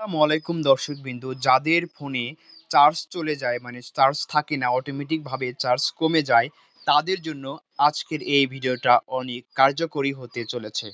আসসালামু আলাইকুম দর্শক বিন্দু যাদের ফোনে চার্জ চলে যায় মানে চার্জ থাকে না, অটোমেটিকভাবে চার্জ কমে যায়, তাদের জন্য আজকের এই ভিডিওটা অনেক কার্যকরী হতে চলেছে।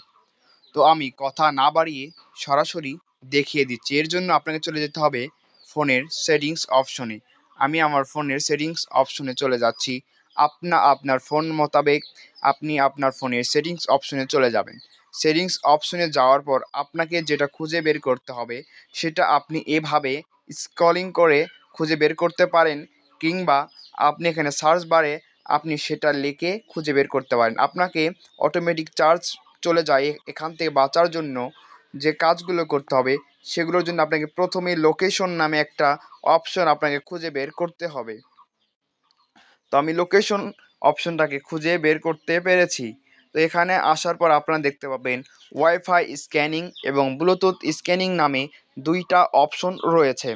তো আমি কথা না বাড়িয়ে সরাসরি দেখিয়ে দিচ্ছি। এর জন্য আপনাকে চলে যেতে হবে ফোনের সেটিংস অপশনে। আমি আমার ফোনের সেটিংস অপশনে চলে যাচ্ছি। আপনা আপনার ফোন মোতাবেক আপনি আপনার ফোনের সেটিংস অপশনে চলে যাবেন। সেটিংস অপশনে যাওয়ার পর আপনাকে যেটা খুঁজে বের করতে হবে, সেটা আপনি এভাবে স্ক্রলিং করে খুঁজে বের করতে পারেন কিংবা আপনি এখানে সার্চ বারে আপনি সেটা লিখে খুঁজে বের করতে পারেন। আপনাকে অটোমেটিক চার্জ চলে যায় এখান থেকে বাঁচার জন্য যে কাজগুলো করতে হবে, সেগুলোর জন্য আপনাকে প্রথমে লোকেশন নামে একটা অপশন আপনাকে খুঁজে বের করতে হবে। তো আমি লোকেশন অপশনটাকে খুঁজে বের করতে পেরেছি। তো এখানে আসার পর আপনারা দেখতে পাবেন ওয়াইফাই স্ক্যানিং এবং ব্লুটুথ স্ক্যানিং নামে দুইটা অপশন রয়েছে।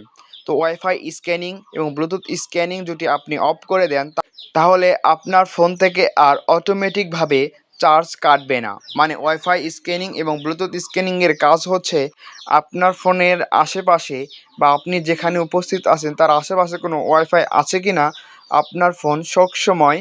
তো ওয়াইফাই স্ক্যানিং এবং ব্লুটুথ স্ক্যানিং যদি আপনি অফ করে দেন তাহলে আপনার ফোন থেকে আর অটোমেটিকভাবে চার্জ কাটবে না। মানে ওয়াইফাই স্ক্যানিং এবং ব্লুটুথ স্ক্যানিংয়ের কাজ হচ্ছে আপনার ফোনের আশেপাশে বা আপনি যেখানে উপস্থিত আছেন, তার আশেপাশে কোনো ওয়াইফাই আছে কি না আপনার ফোন সবসময়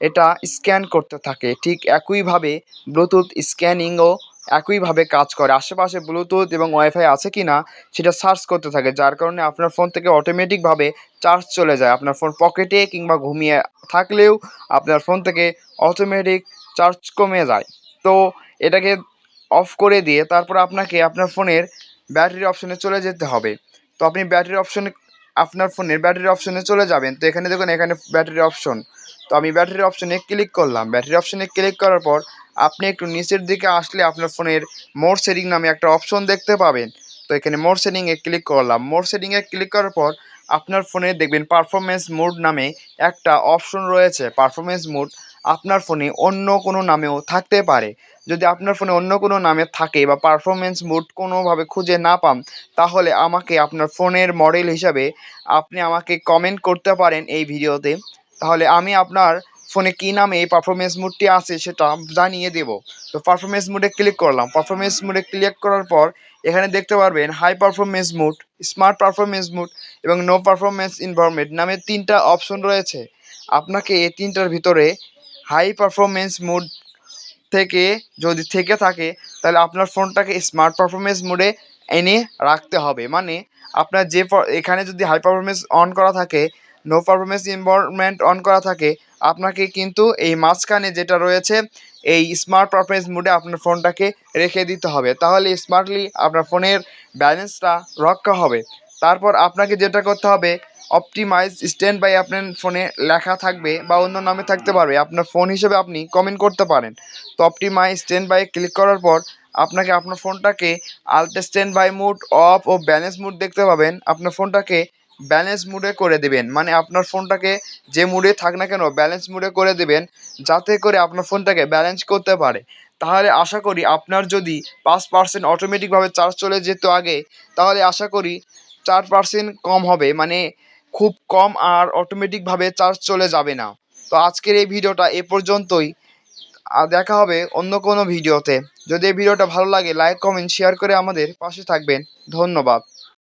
এটা স্ক্যান করতে থাকে। ঠিক একইভাবে ব্লুটুথ স্ক্যানিংও একইভাবে কাজ করে। আশেপাশে ব্লুটুথ এবং ওয়াইফাই আছে কি না সেটা সার্চ করতে থাকে, যার কারণে আপনার ফোন থেকে অটোমেটিকভাবে চার্জ চলে যায়। আপনার ফোন পকেটে কিংবা ঘুমিয়ে থাকলেও আপনার ফোন থেকে অটোমেটিক চার্জ কমে যায়। তো এটাকে অফ করে দিয়ে তারপর আপনাকে আপনার ফোনের ব্যাটারি অপশনে চলে যেতে হবে। তো আপনি ব্যাটারি অপশনে আপনার ফোনের ব্যাটারি অপশনে চলে যাবেন। তো এখানে দেখুন, এখানে ব্যাটারি অপশন তো আমি ব্যাটারি অপশনে ক্লিক করলাম। ব্যাটারি অপশনে ক্লিক করার পর আপনি একটু নিচের দিকে আসলে আপনার ফোনের মোর সেটিং নামে একটা অপশন দেখতে পাবেন। তো এখানে মোর সেটিংয়ে ক্লিক করলাম। মোর সেটিংয়ে ক্লিক করার পর আপনার ফোনে দেখবেন পারফরমেন্স মোড নামে একটা অপশন রয়েছে। পারফরমেন্স মোড আপনার ফোনে অন্য কোনো নামেও থাকতে পারে। যদি আপনার ফোনে অন্য কোনো নামে থাকে বা পারফরমেন্স মোড কোনোভাবে খুঁজে না পান, তাহলে আমাকে আপনার ফোনের মডেল হিসাবে আপনি আমাকে কমেন্ট করতে পারেন এই ভিডিওতে তাহলে আমি আপনার ফোনে কী নামে এই পারফরমেন্স মোডটি আছে সেটা জানিয়ে দেব। তো পারফরমেন্স মোডে ক্লিক করলাম। পারফরমেন্স মোডে ক্লিক করার পর এখানে দেখতে পারবেন high performance mode smart performance mode এবং নো পারফরমেন্স ইনভারমেন্ট নামে তিনটা অপশন রয়েছে। আপনাকে এই তিনটার ভিতরে হাই পারফরমেন্স মোড থেকে যদি থেকে থাকে, তাহলে আপনার ফোনটাকে স্মার্ট পারফরমেন্স মোডে এনে রাখতে হবে। মানে আপনার যে এখানে যদি হাই পারফরমেন্স অন করা থাকে নো পারফরমেন্স ইনভারমেন্ট অন করা থাকে, আপনাকে কিন্তু এই মাঝখানে যেটা রয়েছে, এই স্মার্ট পারফরমেন্স মোডে আপনার ফোনটাকে রেখে দিতে হবে। তাহলে স্মার্টলি আপনার ফোনের ব্যালেন্সটা রক্ষা হবে। তারপর আপনাকে যেটা করতে হবে অপটিমাইজ স্ট্যান্ড বাই আপনার ফোনে লেখা থাকবে বা অন্য নামে থাকতে পারবে। আপনার ফোন হিসেবে আপনি কমেন্ট করতে পারেন। তো অপটিমাইজ স্ট্যান্ড বাই ক্লিক করার পর আপনাকে আপনার ফোনটাকে ultra standby mode off ও ব্যালেন্স মুড দেখতে পাবেন। আপনার ফোনটাকে ব্যালেন্স মুডে করে দেবেন। মানে আপনার ফোনটাকে যে মুডে থাক না কেন ব্যালেন্স মুডে করে দেবেন, যাতে করে আপনার ফোনটাকে ব্যালেন্স করতে পারে। তাহলে আশা করি আপনার যদি পাঁচ পার্সেন্ট অটোমেটিকভাবে চার্জ চলে যেত আগে, তাহলে আশা করি চার পার্সেন্ট কম হবে। মানে খুব কম আর অটোমেটিকভাবে চার্জ চলে যাবে না। তো আজকের এই ভিডিওটা এ পর্যন্তই। দেখা হবে অন্য কোনো ভিডিওতে। যদি এই ভিডিওটা ভালো লাগে লাইক কমেন্ট শেয়ার করে আমাদের পাশে থাকবেন। ধন্যবাদ।